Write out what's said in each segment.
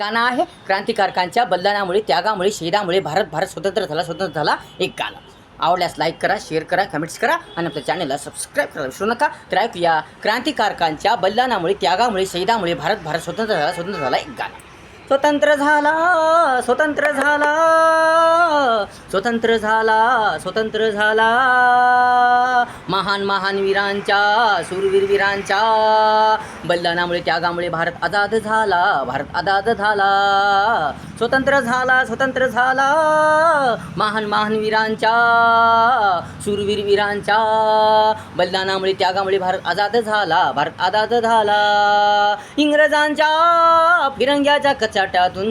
गाणं आहे. क्रांतिकारकांच्या बलिदानामुळे त्यागामुळे शहीदामुळे भारत भारत स्वतंत्र झाला स्वतंत्र झाला एक गाणं. आवडल्यास लाईक करा शेअर करा कमेंट्स करा आणि आपल्या चॅनलला सबस्क्राईब करायला विसरू नका. तर ऐकूया क्रांतिकारकांच्या बलिदानामुळे त्यागामुळे शहीदामुळे भारत भारत स्वतंत्र झाला स्वतंत्र झाला एक गाणं. स्वतंत्र झाला स्वतंत्र झाला स्वतंत्र झाला स्वतंत्र झाला. महान महान वीरांच्या शूरवीर वीरांच्या बलिदानामुळे त्यागामुळे भारत आझाद झाला भारत आझाद झाला. स्वतंत्र झाला स्वतंत्र झाला. महान महान वीरांच्या शूरवीर वीरांच्या बलिदानामुळे त्यागामुळे भारत आझाद झाला भारत आझाद झाला. इंग्रजांच्या फिरंग्याच्या चाट्यातून.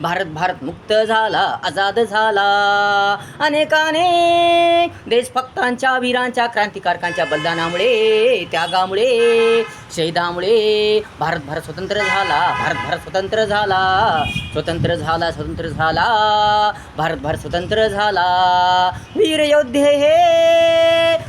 भारत भारत मुक्त झाला आझाद झाला. अनेकानेक देशभक्तांच्या वीरांच्या क्रांतिकारकांच्या बलिदानामुळे त्यागामुळे शहीदामुळे भारत भारत स्वतंत्र झाला भारत भारत स्वतंत्र झाला. स्वतंत्र झाला स्वतंत्र झाला. भारत भारत स्वतंत्र झाला. वीर योद्धे हे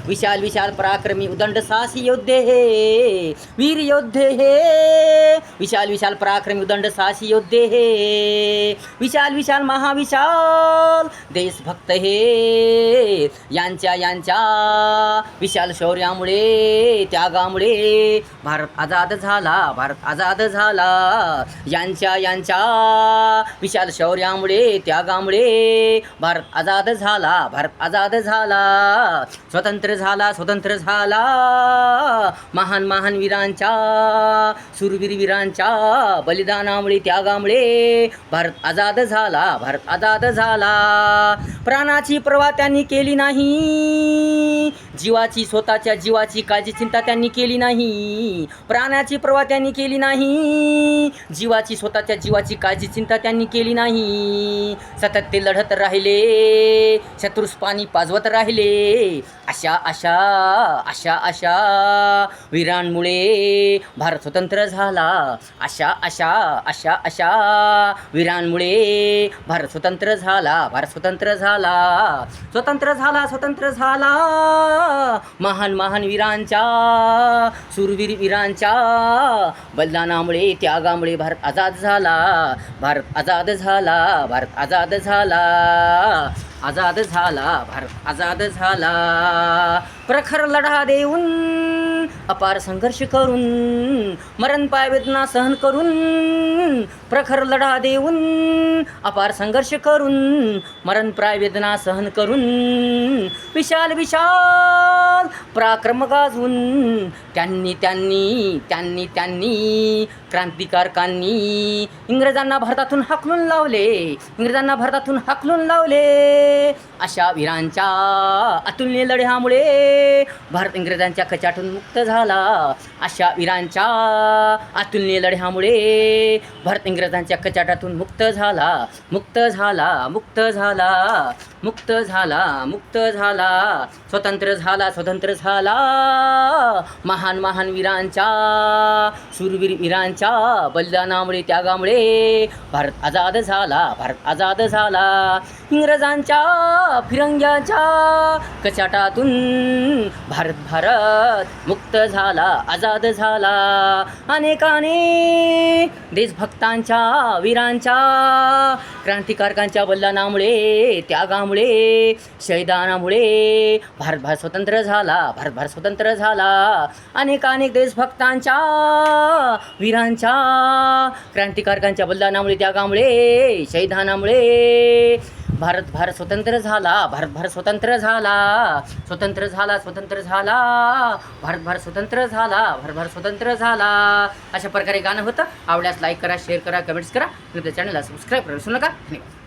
विशाल विशाल पराक्रमी उदंड साहसी योद्धे हे, वीर योद्धे हे। विशाल विशाल पराक्रमी उदंड साहसी योद्धे हे, विशाल विशाल महाविशाल देशभक्त हे। यांच्या यांच्या. विशाल शौर्यामुळे त्यागामुळे भारत आझाद झाला भारत आझाद झाला. यांच्या यांच्या. विशाल शौर्यामुळे त्यागामुळे भारत आझाद झाला भारत आझाद झाला. स्वतंत्र झाला स्वतंत्र झाला. महान महान वीरांच्या सुरवीर वीरांच्या बलिदानामुळे त्यागामुळे भारत आझाद झाला भारत आझाद झाला. प्राणाची प्रवा त्यांनी केली नाही. जीवाची स्वतःच्या जीवाची काळजी चिंता त्यांनी केली नाही. प्राणाची प्रवाह त्यांनी केली नाही. जीवाची स्वतःच्या जीवाची काळजी चिंता त्यांनी केली नाही. सतत ते लढत राहिले शत्रूस पाणी पाजवत राहिले. अशा अशा अशा अशा वीरांमुळे भारत स्वतंत्र झाला. अशा अशा अशा अशा वीरांमुळे भारत स्वतंत्र झाला. भारत स्वतंत्र झाला. स्वतंत्र झाला स्वतंत्र झाला. महान महान वीरांच्या सुरवीर वीरांच्या बलिदानामुळे त्यागामुळे भारत आझाद झाला. भारत आझाद झाला भारत आझाद झाला. आझाद झाला भारत आझाद झाला. प्रखर लढा देऊन अपार संघर्ष करून मरण पाय वेदना सहन करून प्रखर लढा देऊन अपार संघर्ष करून मरण प्राय वेदना सहन करून विशाल विशाल पराक्रम गाजवून त्यांनी त्यांनी त्यांनी त्यांनी क्रांतिकारकांनी इंग्रजांना भारतातून हाकलून लावले. इंग्रजांना भारतातून हाकलून लावले. अशा वीरांच्या अतुलनीय लढ्यामुळे भारत इंग्रजांच्या कचाटून मुक्त झाला. अशा वीरांच्या अतुलनीय लढ्यामुळे भारत इंग्रजांच्या कचाटातून मुक्त झाला. मुक्त झाला. मुक्त झाला. मुक्त झाला मुक्त झाला स्वतंत्र झाला स्वतंत्र झाला. महान महान वीरांच्या सुरवीर वीरांच्या बलिदानामुळे त्यागामुळे भारत आझाद झाला भारत आझाद झाला. इंग्रजांच्या फिरंग्याच्या कचाटातून भारत भारत मुक्त झाला आझाद झाला. अनेकाने देशभक्तांच्या वीरांच्या क्रांतिकारकांच्या बलिदानामुळे त्यागामुळे शैदानामुळे भारत भारत स्वतंत्र झाला भारत भारत स्वतंत्र झाला. अनेक अनेक देशभक्तांच्या वीरांच्या क्रांतिकारकांच्या बलिदानामुळे त्यागामुळे शहीदानामुळे भारत भारत स्वतंत्र झाला भारत भारत स्वतंत्र झाला. स्वतंत्र झाला स्वतंत्र झाला. भारत भारत स्वतंत्र झाला भारत भारत स्वतंत्र झाला. अशा प्रकारे गाणं होतं. आवडल्यास लाईक करा शेअर करा कमेंट्स करा. आणि आपल्या चॅनलला सबस्क्राईब करा विसरू नका. धन्यवाद.